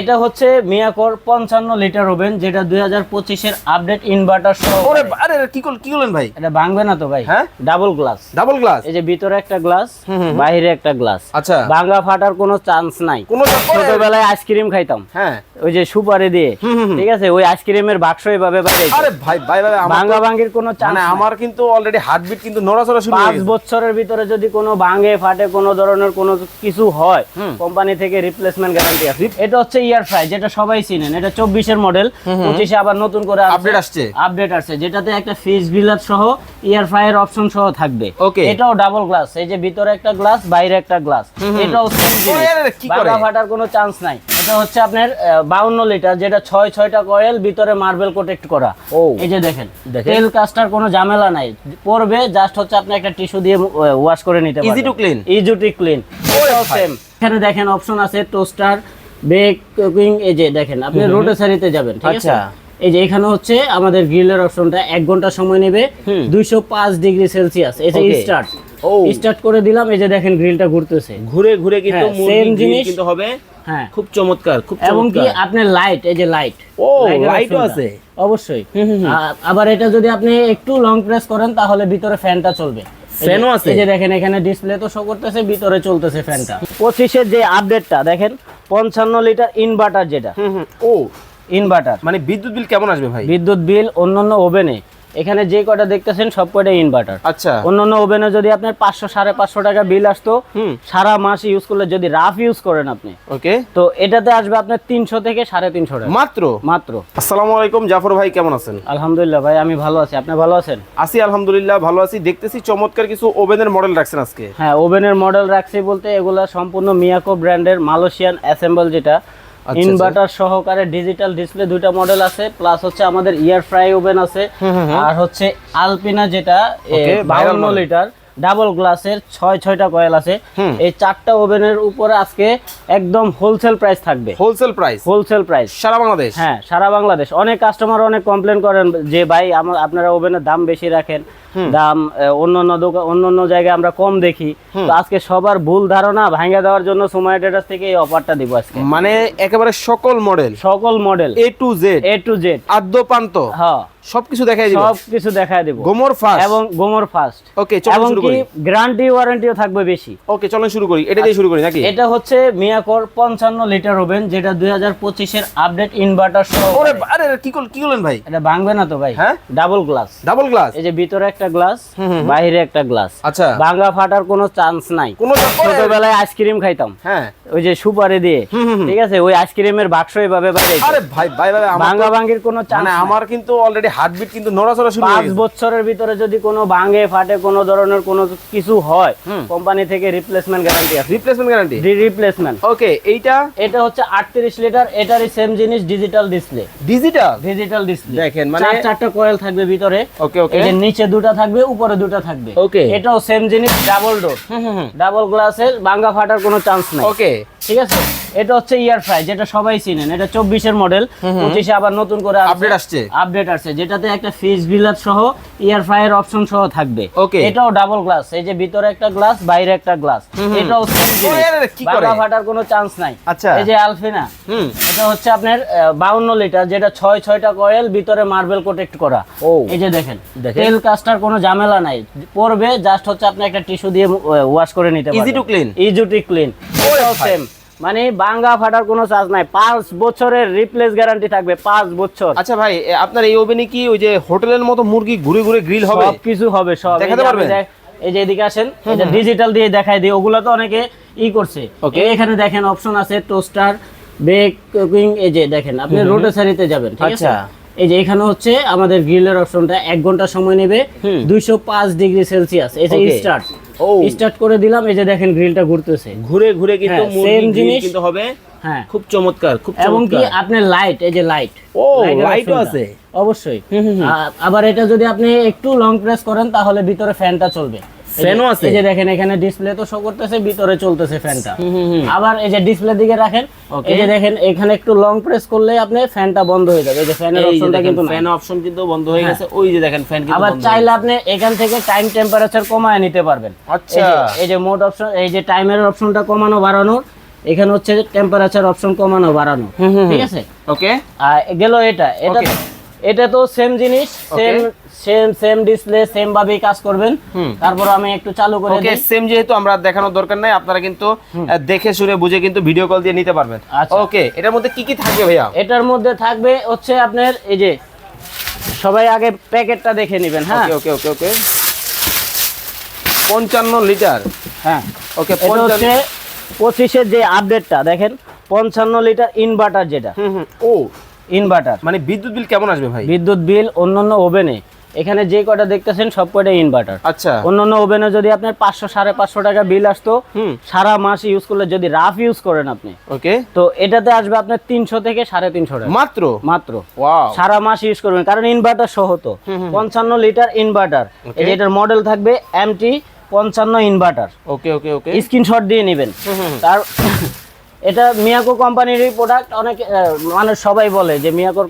এটা হচ্ছে মিয়াকোর পঞ্চান্ন লিটার ওভেন যেটা দুই হাজার পঁচিশের আপডেট ইনভার্টার সহ আরে আরে, কি কি করলেন ভাই? এটা ভাঙবে না তো ভাই। হ্যাঁ? ডাবল গ্লাস ডাবল গ্লাস এই যে ভিতরে একটা গ্লাস বাইরে একটা গ্লাস আচ্ছা। ভাঙা ফাটার কোনো চান্স নাই। কোনো ছোটবেলায় আইসক্রিম খাইতাম। হ্যাঁ। ওই যে সুপারি দিয়ে। ঠিক আছে? ওই আইসক্রিমের বাক্স এভাবে বাইরে আরে ভাই ভাই ভাই আমার ভাঙ্গা ভাঙ্গির কোনো চান্স মানে আমার কিন্তু অলরেডি হার্টবিট কিন্তু নড়াচড়া শুরু পাঁচ বছরের ভিতরে যদি কোনো ভাঙে ফাটে কোনো ধরনের কোনো কিছু হয় কোম্পানি থেকে রিপ্লেসমেন্ট গ্যারান্টি আছে এটা হচ্ছে ইয়ার ফ্রাই যেটা সবাই চিনেন। এটা চব্বিশের মডেল পঁচিশে আবার নতুন করে আপডেট আসছে। আপডেট আসছে যেটাতে একটা ফিস বিলাত সহ ইয়ার ফ্রাইয়ের অপশন সহ থাকবে। Okay. এটাও ডাবল গ্লাস এই যে ভিতরে একটা গ্লাস বাইরে একটা গ্লাস এটাও সেম জিনিস। ফাটার কোনো চান্স নাই। এটা হচ্ছে আপনার বাউন্ন লিটার যেটা ছয় ছয়টা কয়েল ভিতরে মার্বেল প্রোটেক্ট করা। এই যে দেখেন। তেল কাস্টার কোনো ঝামেলা নাই। পড়বে জাস্ট হচ্ছে আপনি একটা টিস্যু দিয়ে ওয়াশ করে নিতে পারবেন। Easy to clean? Easy to clean same এখানে দেখেন অপশন আছে টোস্টার বেক এই যে দেখেন আপনি রোটেসারিতে যাবেন ঠিক আছে? আচ্ছা। এই যে এখানে হচ্ছে আমাদের গ্রিলের অপশনটা এক ঘণ্টা সময় নেবে দুইশো পাঁচ ডিগ্রি সেলসিয়াস এই যে স্টার্ট স্টার্ট করে দিলাম এই যে দেখেন গ্রিলটা ঘুরতেছে। ঘুরে ঘুরে কিন্তু হ্যাঁ, same grill জিনিস। কিন্তু হবে। হ্যাঁ। খুব চমৎকার খুব এবং কি আপনার লাইট এই যে লাইট ও, light ও আছে? অবশ্যই। আবার এটা যদি আপনি একটু লং প্রেস করেন তাহলে ভিতরে ফ্যানটা চলবে। ফ্যানও আছে? এই যে দেখেন এখানে ডিসপ্লে তো শো করতেছে ভিতরে চলতেছে ফ্যানটা পঁচিশের যে আপডেটটা দেখেন পঞ্চান্ন লিটার ইনভার্টার যেটা। হুম হুম। ও ইনভার্টার মানে বিদ্যুৎ বিল কেমন আসবে ভাই? বিদ্যুৎ বিল অন্যান্য ওভেনে এখানে যে কটা দেখতেছেন সব কটা ইনভার্টার আচ্ছা। অন্যান্য ওভেনে যদি আপনার পাঁচশো সাড়ে পাঁচশো টাকা বিল আসতো সারা মাস ইউজ করলে যদি রাফ ইউজ করেন আপনি ওকে। তো এটাতে আসবে আপনার তিনশো থেকে সাড়ে তিনশো টাকা। মাত্র? মাত্র। আসসালামু আলাইকুম জাফর ভাই কেমন আছেন? আলহামদুলিল্লাহ ভাই আমি ভালো আছি। আপনি ভালো আছেন? আছি আলহামদুলিল্লাহ ভালো আছি। দেখতেছি চমৎকার কিছু ওভেনের মডেল রাখছেন আজকে। হ্যাঁ ওভেনের মডেল রাখছি বলতে এগুলা সম্পূর্ণ মিয়াকো ব্র্যান্ডের মালয়েশিয়ান অ্যাসেম্বল যেটা। ইনভার্টার সহকারে ডিজিটাল ডিসপ্লে দুইটা মডেল আছে প্লাস হচ্ছে আমাদের ইয়ার ফ্রাই ওভেন আছে আর হচ্ছে আলপিনা যেটা Okay, viral বাউন্ন model। লিটার ডাবল গ্লাসের ছয় ছয়টা কয়েল আছে। এই চারটা ওভেনের উপরে আজকে একদম হোলসেল প্রাইস থাকবে। হোলসেল প্রাইস হোলসেল প্রাইস সারা বাংলাদেশ? হ্যাঁ সারা বাংলাদেশ। অনেক কাস্টমার অনেক কমপ্লেন করেন যে ভাই আমার আপনারা ওভেনের দাম বেশি রাখেন। দাম আহ, অন্যান্য দোকান অন্যান্য জায়গায় আমরা কম দেখি। তো আজকে সবার ভুল ধারণা ভাঙে দেওয়ার জন্য সময় ডেটাস থেকে এই অফারটা দিব আজকে। মানে একেবারে সকল মডেল সকল model A to Z A to Z আদ্য প্রান্ত হ্যাঁ। সবকিছু দেখাই দিবেন সব কিছু দেখায় দেব। গোমর ফাস্ট এবং গোমর ফাস্ট ওকে চলো শুরু করি। গ্যারান্টি ওয়ারেন্টিও থাকবে বেশি। ওকে চলেন শুরু করি। এটা দিয়ে শুরু করি নাকি? এটা হচ্ছে মিয়াকোর পঞ্চান্ন লিটার ওভেন যেটা দুই হাজার পঁচিশের আপডেট ইনভার্টার সহ ওরে আরে কি করলেন কি করলেন ভাই? এটা ভাঙবে না তো ভাই। হ্যাঁ? ডাবল গ্লাস ডাবল গ্লাস এই যে ভিতরে একটা গ্লাস বাইরে একটা গ্লাস আচ্ছা। ভাঙা ফাটার কোনো চান্স নাই। কোনো ছোটবেলায় আইসক্রিম খাইতাম। হ্যাঁ। ওই যে সুপারি দিয়ে। ঠিক আছে? ওই আইসক্রিমের বাক্স এভাবে বাইরে আরে ভাই ভাই ভাই ভাঙা ভাঙ্গির কোনো চান্স মানে আমার কিন্তু অলরেডি হার্টবিট কিন্তু নড়াচড়া শুরু হয়ে পাঁচ গেছে। বছরের ভিতরে যদি কোনো ভাঙে ফাটে কোনো ধরনের কোনো কিছু হয় কোম্পানি থেকে রিপ্লেসমেন্ট গ্যারান্টি আছে রিপ্লেসমেন্ট গ্যারান্টি রিপ্লেসমেন্ট ওকে এইটা? এটা হচ্ছে আটত্রিশ লিটার এটারই সেম জিনিস digital display digital digital display দেখেন, মানে- চার চারটা কয়েল থাকবে ভিতরে। ওকে ওকে যে নিচে দুটো থাকবে উপরে দুটো থাকবে। ওকে এটাও সেম জিনিস ডাবল ডোর ডাবল গ্লাসের ভাঙা ফাটার কোনো চান্স নাই। ওকে ঠিক আছে? এটা হচ্ছে ইয়ার ফ্রাই যেটা সবাই চিনেন এটা চব্বিশের মডেল পঁচিশে আবার নতুন করে Update আসছে। আপডেট আসছে যেটাতে একটা ফিস বিলাত সহ ইয়ার ফ্রাইয়ের অপশন সহ থাকবে. এটাও ডাবল গ্লাস এই যে ভিতরে একটা গ্লাস বাইরে একটা গ্লাস এটাও? ভাঙা ফাটার কোনো চান্স নাই আচ্ছা। এই যে আলফিনা এটা হচ্ছে আপনার বাউন্ন লিটার যেটা ছয় ছয়টা কয়েল ভিতরে মার্বেল প্রোটেক্ট করা ও। এই যে দেখেন। তেল কাস্টার কোনো ঝামেলা নাই পড়বে জাস্ট হচ্ছে আপনি একটা টিস্যু দিয়ে ওয়াশ করে নিতে পারবেন Easy to clean? Easy to clean ভাই। সেম মানে বাঙ্গা ফাটার কোনো চার্জ নাই। পাঁচ বছরের রিপ্লেস গ্যারান্টি থাকবে পাঁচ বছর। আচ্ছা ভাই আপনার এই ওভেনে কি ওই যে হোটেলের মতো মুরগি ঘুরে ঘুরে গ্রিল হবে? সব কিছু হবে সব। দেখাতে পারবেন? এই যে এদিকে আসেন এটা ডিজিটাল দিয়ে দেখাই দিই ওগুলো তো অনেকে ই করছে। ওকে এখানে দেখেন অপশন আছে টোস্টার বেক কুকিং এই যে দেখেন আপনি রোটেসারিতে যাবেন ঠিক আছে? আচ্ছা। এই যে এখানে হচ্ছে আমাদের গ্রিলের অপশনটা এক ঘণ্টা সময় নেবে দুইশো পাঁচ ডিগ্রি সেলসিয়াস। এই যে স্টার্ট স্টার্ট করে দিলাম এই যে দেখেন গ্রিলটা ঘুরতেছে। ঘুরে ঘুরে কিন্তু হ্যাঁ, same grill জিনিস। কিন্তু হবে হ্যাঁ। খুব চমৎকার খুব এবং কি আপনার লাইট এই যে লাইট ও, আছে? অবশ্যই। আবার এটা যদি আপনি একটু লং প্রেস করেন তাহলে ভিতরে ফ্যানটা চলবে। ফ্যানও আছে? এই যে দেখেন এখানে ডিসপ্লে তো শো করতেছে ভিতরে চলতেছে ফ্যানটা। আবার এই যে ডিসপ্লে দিকে রাখেন এই যে দেখেন এখানে একটু লং প্রেস করলে আপনি ফ্যানটা বন্ধ হয়ে যাবে। এই যে ফ্যানের অপশনটা কিন্তু ফ্যান অপশন কিন্তু বন্ধ হয়ে গেছে। ওই যে দেখেন ফ্যান কিন্তু আবার চাইলে আপনি এখান থেকে টাইম টেম্পারেচার কমায় নিতে পারবেন। আচ্ছা। এই যে- মোড অপশন এই যে টাইমের অপশনটা কমানো বাড়ানোর এখানে হচ্ছে টেম্পারেচার অপশন কমানো বাড়ানো। ঠিক আছে? ওকে গেল এটা। এটা. এটা তো সেম জিনিস same same same display same ভাবেই কাজ করবেন। তারপর আমি একটু চালু করে ওকে সেম যেহেতু আমরা দেখানোর দরকার নাই আপনারা কিন্তু দেখে শুনে বুঝে কিন্তু ভিডিও কল দিয়ে নিতে পারবেন। আচ্ছা। ওকে এটার মধ্যে কি কি থাকবে ভাইয়া? এটার মধ্যে থাকবে হচ্ছে আপনার এই যে সবাই আগে প্যাকেটটা দেখে নেবেন হ্যাঁ? ওকে ওকে ওকে ওকে পঞ্চান্ন লিটার। হ্যাঁ। ওকে হচ্ছে পঁচিশের যে আপডেটটা দেখেন পঞ্চান্ন লিটার ইনভার্টার যেটা। ও ইনভার্টার। মানে বিদ্যুৎ বিল কেমন আসবে ভাই? বিদ্যুৎ বিল অন্যান্য ওভেনে। এখানে যে কটা দেখতেছেন সব কটা ইনভার্টার। আচ্ছা। অন্যান্য ওভেনে যদি আপনার পাঁচশো সাড়ে পাঁচশো টাকা বিল আসতো সারা মাস ইউজ করলে যদি রাফ ইউজ করেন আপনি ওকে। তো এটাতে আসবে আপনার তিনশো থেকে সাড়ে তিনশো টাকা। মাত্র? মাত্র। সারা মাস ইউজ করবেন কারণ ইনভার্টার সহ তো। পঞ্চান্ন লিটার ইনভার্টার. এটার মডেল থাকবে এমটি পঞ্চান্ন inverter. Okay okay okay. Screenshot দিয়ে নেবেন। তার এটা মিয়াকো কোম্পানিরই প্রোডাক্ট অনেক মানুষ সবাই বলে যে মিয়াকো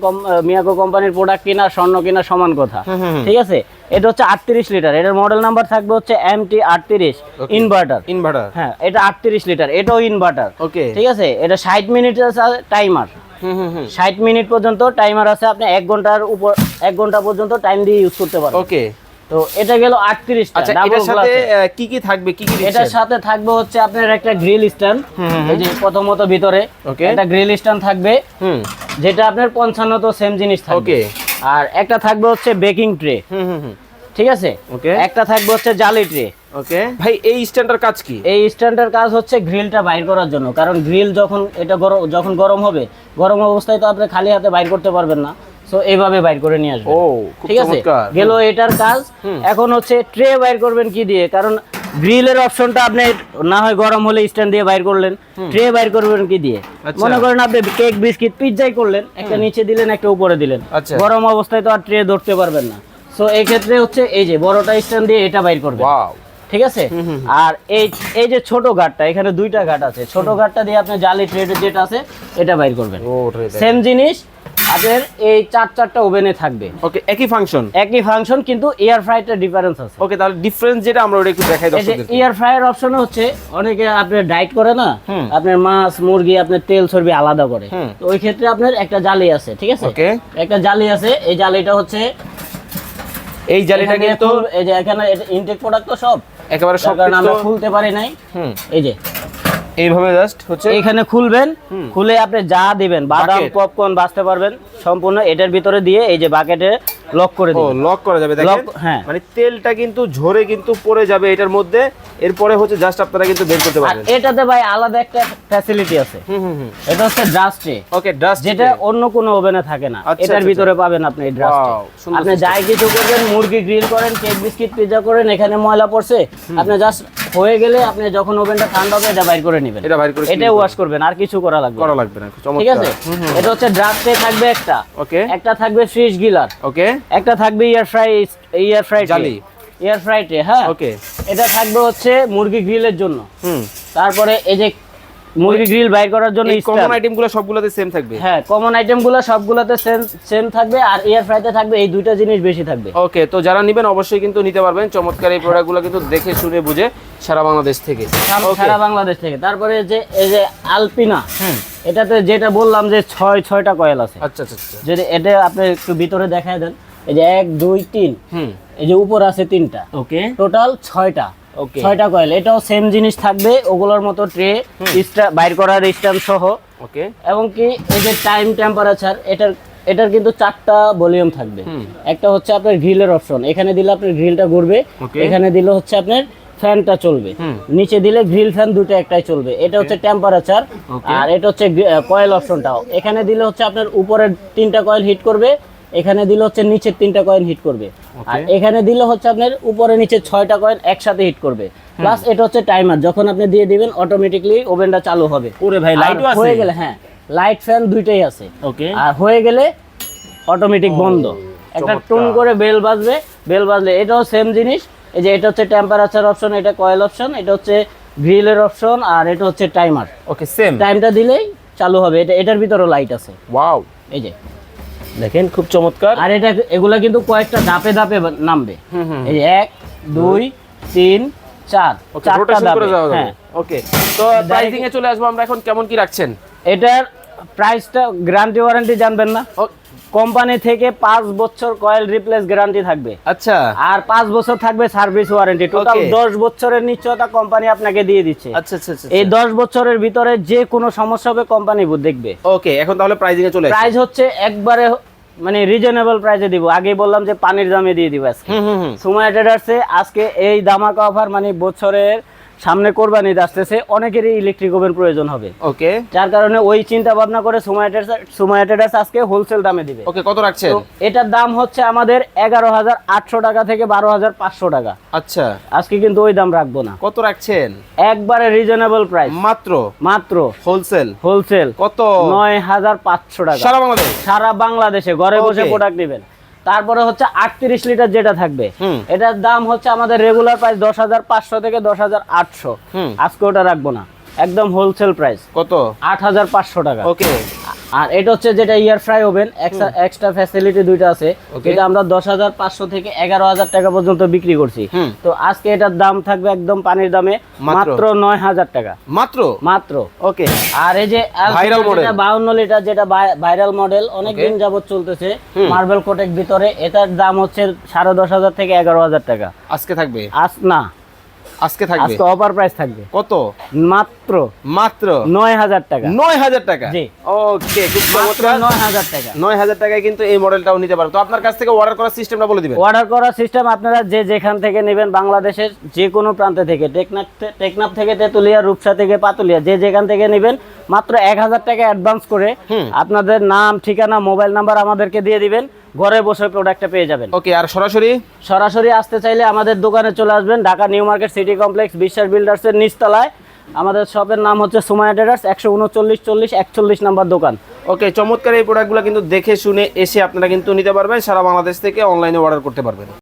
মিয়াকো কোম্পানির প্রোডাক্ট কিনা স্বর্ণ কিনা সমান কথা। ঠিক আছে? এটা হচ্ছে আটত্রিশ লিটার। এটার মডেল নাম্বার থাকবে হচ্ছে এমটি আটত্রিশ Okay. ইনভার্টার ইনভার্টার হ্যাঁ এটা আটত্রিশ লিটার। এটাও ইনভার্টার ওকে ঠিক আছে? এটা ষাট মিনিট টাইমার ষাট মিনিট পর্যন্ত টাইমার আছে আপনি এক ঘণ্টার উপর এক ঘণ্টা পর্যন্ত টাইম দিয়ে ইউজ করতে পারেন ওকে তো এটা গেল আটত্রিশ আচ্ছা ডাবল এটার সাথে কি কি থাকবে কি কি এটার সাথে থাকবে হচ্ছে আপনার একটা গ্রিল স্ট্যান্ড হুম, হুম, এই যে প্রথমত ভিতরে। Okay. গ্রিল স্ট্যান্ড থাকবে যেটা আপনার তো সেম জিনিস থাকবে. আর একটা থাকবে হচ্ছে বেকিং ট্রে ঠিক আছে. একটা থাকবে হচ্ছে জালি ট্রে ওকে। ভাই এই স্ট্যান্ডার কাজ কি? এই স্ট্যান্ডের কাজ হচ্ছে গ্রিলটা বাইর করার জন্য। কারণ গ্রিল যখন এটা গরম যখন গরম হবে গরম অবস্থায় তো আপনি খালি হাতে বাইর করতে পারবেন না। সো এইভাবে বাইর করে নিয়ে আসবেন ও ঠিক আছে? গেল এটার কাজ। এখন হচ্ছে ট্রে বাইর করবেন কি দিয়ে? কারণ গ্রিলের অপশনটা আপনি না হয় গরম হলে স্ট্যান্ড দিয়ে বাইর করলেন। ট্রে বাইর করবেন কি দিয়ে? আচ্ছা। মনে করেন আপনি কেক বিস্কিট পিৎজাই করলেন একটা নিচে দিলেন একটা উপরে দিলেন। আচ্ছা। গরম অবস্থায় তো আর ট্রে ধরতে পারবেন না। সো এই ক্ষেত্রে হচ্ছে এই যে বড়টা স্ট্যান্ড দিয়ে এটা বাইর করবেন। ঠিক আছে? আর এই এই যে ছোট ঘাটটা এখানে দুইটা ঘাট আছে। ছোট ঘাটটা দিয়ে আপনি জালি ট্রেড যেটা আছে এটা বাইর করবেন। সেম জিনিস আপনার এই চার চারটা ওভেনে থাকবে। ওকে একই ফাংশন একই ফাংশন কিন্তু এয়ার ফ্রাইটার ডিফারেন্স আছে। ওকে তাহলে ডিফারেন্স যেটা আমরা ওটা একটু দেখাই দর্শকদের এয়ার ফ্রায়ার অপশন হচ্ছে অনেকে আপনার ডাইট করে না। আপনার মাছ মুরগি আপনার তেল চর্বি আলাদা করে। তো ওই ক্ষেত্রে আপনার একটা জালি আছে ঠিক আছে? ওকে। একটা জালি আছে এই জালিটা হচ্ছে এই জালিটা কিন্তু এই যে এখানে ইনটেক প্রোডাক্ট তো সব। একেবারে সব কারণে আমরা খুলতে পারি নাই। হুম। এই যে এইভাবে জাস্ট হচ্ছে এখানে খুলবেন খুলে আপনি যা দিবেন বাদাম পপকর্ন বাঁচতে পারবেন সম্পূর্ণ এটার ভিতরে দিয়ে এই যে বাকেটে লক করে দিবেন। লক করা যাবে দেখেন? হ্যাঁ। মানে তেলটা কিন্তু ঝরে কিন্তু পড়ে যাবে এটার মধ্যে এরপরে হচ্ছে জাস্ট আপনারা কিন্তু বের করতে পারবেন। এটাতে ভাই আলাদা একটা ফ্যাসিলিটি আছে। হুম হুম হুম। এটা হচ্ছে ড্রাস্টে ওকে ডাস্ট যেটা অন্য কোনো ওভেনে থাকে না। আচ্ছা, এটার আচ্ছা, ভিতরে পাবেন আপনি এই ড্রাস্টে আপনি যাই কিছু করবেন মুরগি গ্রিল করেন কেক বিস্কিট পিৎজা করেন এখানে ময়লা পড়ছে। আপনি জাস্ট হয়ে গেলে আপনি যখন ওভেনটা ঠান্ডা হবে এটা বাইর করে নেবেন। এটা বাইর করে এটা ওয়াশ করবেন আর কিছু করা লাগবে করা লাগবে না ঠিক আছে? এটা হচ্ছে ড্রাফটে থাকবে একটা। ওকে। একটা থাকবে ফ্রিজ গিলার ওকে। একটা থাকবে ইয়ার ফ্রাই ইয়ার ফ্রাই জালি। এয়ার ফ্রাইতে হ্যাঁ? ওকে। এটা থাকবে হচ্ছে মুরগি গ্রিলের জন্য। হুম। তারপরে এই যে মুরগি গ্রিল বাই করার জন্য এই কমন। আইটেমগুলো সবগুলোতে সেম থাকবে? হ্যাঁ কমন আইটেমগুলো সবগুলোতে সেম সেম থাকবে আর এয়ার ফ্রাইতে থাকবে এই দুইটা জিনিস বেশি থাকবে। ওকে তো যারা নেবেন অবশ্যই কিন্তু নিতে পারবেন। চমৎকার এই প্রোডাক্টগুলো কিন্তু দেখে শুনে বুঝে সারা বাংলাদেশ থেকে। সারা বাংলাদেশ থেকে। তারপরে যে এই যে আলপিনা হুম। এটাতে যেটা বললাম যে ছয় ছয়টা কয়েল আছে। আচ্ছা আচ্ছা আচ্ছা। যদি এটা আপনি একটু ভিতরে দেখায় দেন এই যে এক দুই তিন হুম। এই যে উপর আছে তিনটা। ওকে টোটাল ছয়টা। ছয়টা কয়েল এটাও সেম জিনিস থাকবে ওগুলোর মতো ট্রে বাইর করার স্ট্যান্ড সহ। ওকে এবং কি এই যে টাইম টেম্পারেচার এটার এটার কিন্তু চারটা ভলিউম থাকবে। একটা হচ্ছে আপনার গ্রিলের অপশন এখানে দিলে আপনার গ্রিলটা ঘুরবে এখানে দিলে হচ্ছে আপনার ফ্যানটা চলবে। নিচে দিলে গ্রিল ফ্যান দুটো একটাই চলবে। এটা হচ্ছে টেম্পারেচার আর এটা হচ্ছে কয়েল অপশনটাও এখানে দিলে হচ্ছে আপনার উপরের তিনটা কয়েল হিট করবে এখানে দিলে হচ্ছে নিচের তিনটা কয়েল হিট করবে। আর এখানে দিলে হচ্ছে আপনার উপরে নিচে ছয়টা কয়েল একসাথে হিট করবে। প্লাস এটা হচ্ছে টাইমার যখন আপনি দিয়ে দিবেন অটোমেটিকলি ওভেনটা চালু হবে। ওরে ভাই আছে। হয়ে গেলে হ্যাঁ লাইট ফ্যান দুইটাই আছে। ওকে আর হয়ে গেলে অটোমেটিক বন্ধ। একটা টুন করে বেল বাজবে বেল বাজলে এটাও সেম জিনিস। এই যে এটা হচ্ছে টেম্পারেচার অপশন এটা কয়েল অপশন এটা হচ্ছে গ্রিলের অপশন আর এটা হচ্ছে টাইমার ওকে সেম টাইমটা দিলেই চালু হবে। এটা এটার ভিতরেও লাইট আছে। ওয়াও এই যে। দেখেন খুব চমৎকার। আর এটা এগুলা কিন্তু কয়েকটা ধাপে ধাপে নামবে। এই এক দুই তিন চার। চারটা ধাপে হ্যাঁ। ওকে তো প্রাইসিং এ চলে আসব আমরা এখন কেমন কি রাখছেন? এটার প্রাইসটা গ্যারান্টি ওয়ারেন্টি জানবেন না। কোম্পানি থেকে পাঁচ বছর কয়েল রিপ্লেস গ্যারান্টি থাকবে। আচ্ছা। আর পাঁচ বছর থাকবে সার্ভিস ওয়ারেন্টি টোটাল দশ বছরের নিশ্চয়তা কোম্পানি আপনাকে দিয়ে দিচ্ছে। আচ্ছা আচ্ছা আচ্ছা এই দশ বছরের ভিতরে যে কোনো সমস্যা হবে কোম্পানি দেখবে। ওকে এখন তাহলে প্রাইসিং এ চলে প্রাইস হচ্ছে একবারে মানে রিজনেবল প্রাইসে দিব। আগে বললাম যে পানির দামে দিয়ে দিব আজকে। সময় ট্রেডার্সে আজকে এই দামাকা অফার মানে বছরের সামনে কোরবানি আসতেছে অনেকেরই ইলেকট্রিক ওভেন প্রয়োজন হবে। ওকে যার কারণে ওই চিন্তা ভাবনা করে সময় ট্রেডার্স আজকে হোলসেল দামে দিবে। ওকে কত রাখছেন? তো এটার দাম হচ্ছে আমাদের এগারো হাজার আটশো টাকা থেকে বারো হাজার পাঁচশো টাকা। আচ্ছা। আজকে কিন্তু ওই দাম রাখব না। কত রাখছেন? একবারে রিজনেবল প্রাইস মাত্র? মাত্র। হোলসেল হোলসেল কত? নয় হাজার পাঁচশো টাকা। সারা বাংলাদেশ? সারা বাংলাদেশে ঘরে বসে প্রোডাক্ট নেবেন। তারপরে হচ্ছে আটত্রিশ লিটার যেটা থাকবে এটার দাম হচ্ছে আমাদের রেগুলার প্রাইস দশ হাজার পাঁচশো থেকে দশ হাজার আটশো। আজকে ওটা রাখব না। একদম হোলসেল প্রাইস কত? আট হাজার পাঁচশো টাকা। ওকে আর এটা হচ্ছে যেটা air fry oven extra facility দুইটা আছে। এটা আমরা দশ হাজার পাঁচশো থেকে এগারো হাজার টাকা পর্যন্ত বিক্রি করছি। তো আজকে এটার দাম থাকবে একদম পানির দামে মাত্র? নয় হাজার টাকা। মাত্র? মাত্র। ওকে। আর এই যে Viral model। বাউন্ন লিটার যেটা ভাইরাল মডেল অনেক দিন যাবত চলতেছে মার্বেল কোটেক ভিতরে। এটার দাম হচ্ছে সাড়ে দশ হাজার থেকে এগারো হাজার টাকা। আজকে থাকবে? আজ না। আজকে থাকবে? আজকে অফার প্রাইস থাকবে। কত? মাত্র মাত্র? নয় হাজার টাকা। নয় হাজার টাকা? জি। ওকে খুব মাত্র চমৎকার। নয় হাজার টাকা। নয় হাজার টাকায় কিন্তু এই মডেলটাও নিতে পারো। তো আপনার কাছ থেকে অর্ডার করার সিস্টেমটা বলে দিবেন। অর্ডার করার সিস্টেম আপনারা যে যেখান থেকে নেবেন বাংলাদেশের যে কোনো প্রান্ত থেকে টেকনাফ টেকনাফ থেকে তেতুলিয়া রূপসা থেকে পাতুলিয়া যে যেখান থেকে নেবেন মাত্র এক হাজার টাকা অ্যাডভান্স করে। আপনাদের নাম ঠিকানা মোবাইল নাম্বার আমাদেরকে দিয়ে দিবেন। ঘরে বসে প্রোডাক্টটা পেয়ে যাবেন। ওকে আর সরাসরি? সরাসরি আসতে চাইলে আমাদের দোকানে চলে আসবেন Dhaka new market city complex Biswas বিল্ডার্সের নিচতলায়। আমাদের শপের নাম হচ্ছে সুমায়া ট্রেডার্স একশো উনচল্লিশ চল্লিশ একচল্লিশ নাম্বার দোকান। ওকে চমৎকার এই প্রোডাক্টগুলো কিন্তু দেখে শুনে এসে আপনারা কিন্তু নিতে পারবেন সারা বাংলাদেশ থেকে অনলাইনে অর্ডার করতে পারবেন।